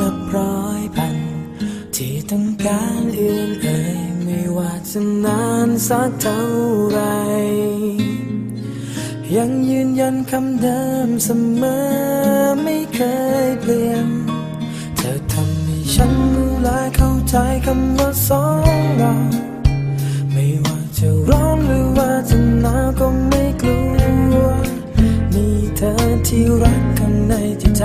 นับร้อยพัน ที่ต้องการเอื่นเอ่ยไม่ว่าจะนานสักเท่าไร ยังยืนยันคำเดิมเสมอไม่เคยเปลี่ยน เธอทำให้ฉันรู้และเข้าใจคำว่าสองเราไม่ว่าจะร้อนหรือว่าจะหนาวก็ไม่กลัว มีเธอที่รักข้างในจิตใจ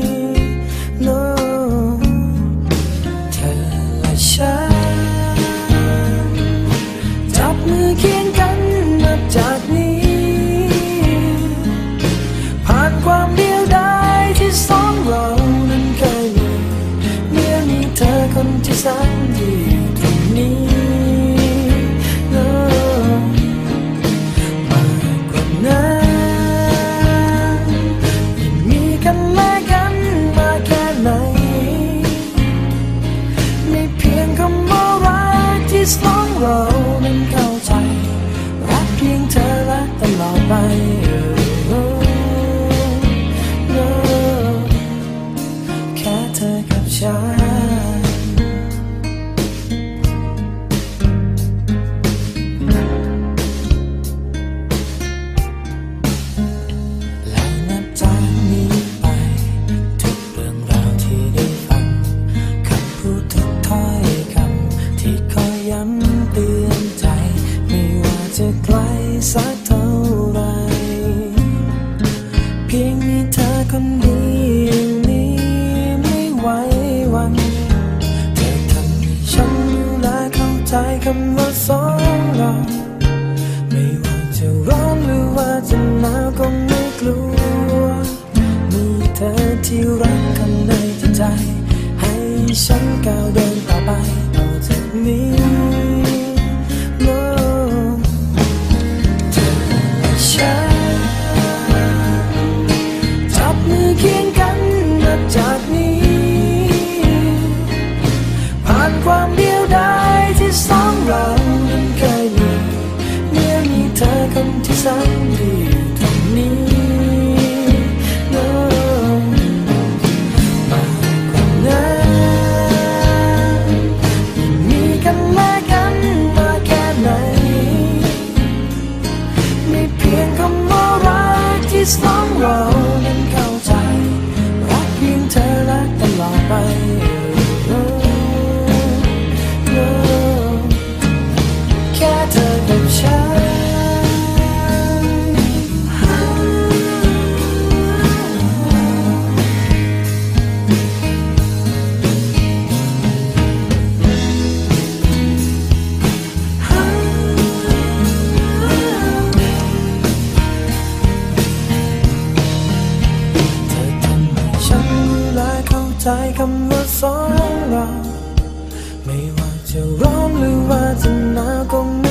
คนดียวนี้ไม่ไหวหวันเธอทำให้ฉันรู้และเข้าใจคำว่าสองเราไม่ว่าจะร้อนหรือว่าจะหนาวก็ไม่กลัวมีเธอที่รักข้างในใจ ให้ฉันก้าวเดิน งคำว่ารักที่สองเรานั้นเข้าใจ รักเพียงเธอและตลอดไปแค่เธอกับฉัน ใจคำว่าสองเรา ไม่ว่าจะร้อนหรือว่าจะหนาวก็ไม่